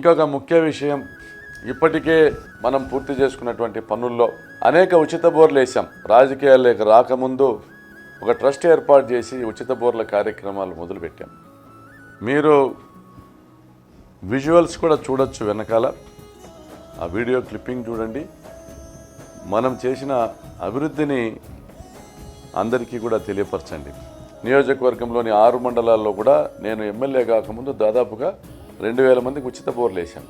ఇంకొక ముఖ్య విషయం ఇప్పటికే మనం పూర్తి చేసుకున్నటువంటి పనుల్లో అనేక ఉచిత బోర్లు వేసాం రాజకీయాల్లోకి రాకముందు ఒక ట్రస్ట్ ఏర్పాటు చేసి ఉచిత బోర్ల కార్యక్రమాలు మొదలుపెట్టాం. మీరు విజువల్స్ కూడా చూడొచ్చు వెనకాల. ఆ వీడియో క్లిప్పింగ్ చూడండి. మనం చేసిన అభివృద్ధిని అందరికీ కూడా తెలియపరచండి. నియోజకవర్గంలోని ఆరు మండలాల్లో కూడా నేను ఎమ్మెల్యే కాకముందు దాదాపుగా రెండు వేల మందికి ఉచిత బోర్లు వేశాను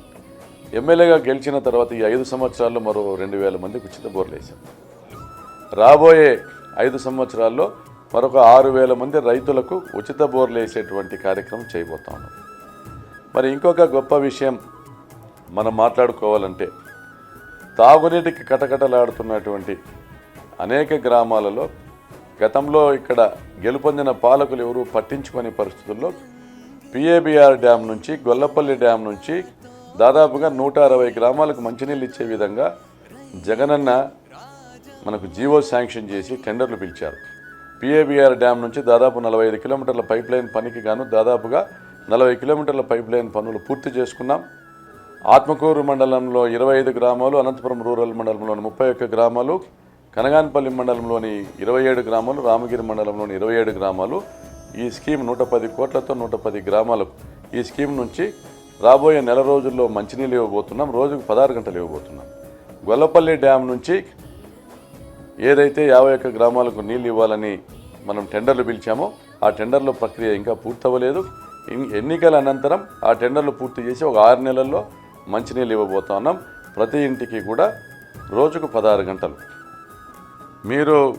ఎమ్మెల్యేగా గెలిచిన తర్వాత ఈ ఐదు సంవత్సరాల్లో మరో రెండు వేల మందికి ఉచిత బోర్లు వేశాం. రాబోయే ఐదు సంవత్సరాల్లో మరొక ఆరు వేల మంది రైతులకు ఉచిత బోర్లు వేసేటువంటి కార్యక్రమం చేయబోతా ఉన్నాం. మరి ఇంకొక గొప్ప విషయం మనం మాట్లాడుకోవాలంటే తాగునీటికి కటకటలాడుతున్నటువంటి అనేక గ్రామాలలో గతంలో ఇక్కడ గెలుపొందిన పాలకులు ఎవరు పట్టించుకునే పరిస్థితుల్లో పిఏబిఆర్ డ్యామ్ నుంచి గొల్లపల్లి డ్యామ్ నుంచి దాదాపుగా నూట అరవై గ్రామాలకు మంచినీళ్ళు ఇచ్చే విధంగా జగనన్న మనకు జీవో శాంక్షన్ చేసి టెండర్లు పిలిచారు. పిఏబిఆర్ డ్యామ్ నుంచి దాదాపు నలభై ఐదు కిలోమీటర్ల పైప్ లైన్ పనికి గాను దాదాపుగా నలభై కిలోమీటర్ల పైప్ లైన్ పనులు పూర్తి చేసుకున్నాం. ఆత్మకూరు మండలంలో ఇరవై ఐదు గ్రామాలు అనంతపురం రూరల్ మండలంలోని ముప్పై ఒక్క గ్రామాలు కనగానపల్లి మండలంలోని ఇరవై ఏడు గ్రామాలు రామగిరి మండలంలోని ఇరవై ఏడు గ్రామాలు ఈ స్కీమ్ నూట పది కోట్లతో నూట పది గ్రామాలకు ఈ స్కీమ్ నుంచి రాబోయే నెల రోజుల్లో మంచినీళ్ళు ఇవ్వబోతున్నాం. రోజుకు పదహారు గంటలు ఇవ్వబోతున్నాం. గొల్లపల్లి డ్యామ్ నుంచి ఏదైతే యాభై ఒక్క గ్రామాలకు నీళ్ళు ఇవ్వాలని మనం టెండర్లు పిలిచామో ఆ టెండర్ల ప్రక్రియ ఇంకా పూర్తవ్వలేదు. ఎన్నికల అనంతరం ఆ టెండర్లు పూర్తి చేసి ఒక ఆరు నెలల్లో మంచినీళ్ళు ఇవ్వబోతా ఉన్నాం. ప్రతి ఇంటికి కూడా రోజుకు పదహారు గంటలు. మీరు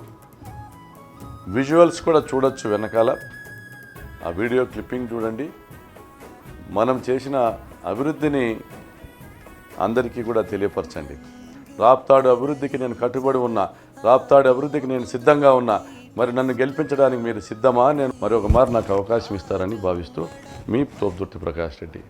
విజువల్స్ కూడా చూడొచ్చు వెనకాల. ఆ వీడియో క్లిప్పింగ్ చూడండి. మనం చేసిన అభివృద్ధిని అందరికీ కూడా తెలియపరచండి. రాప్తాడు అభివృద్ధికి నేను కట్టుబడి ఉన్నా రాప్తాడు అభివృద్ధికి నేను సిద్ధంగా ఉన్నా మరి నన్ను గెలిపించడానికి మీరు సిద్ధమా నేను మరి మారు నాకు అవకాశం ఇస్తారని భావిస్తూ మీ తోపుదుర్తి ప్రకాష్ రెడ్డి.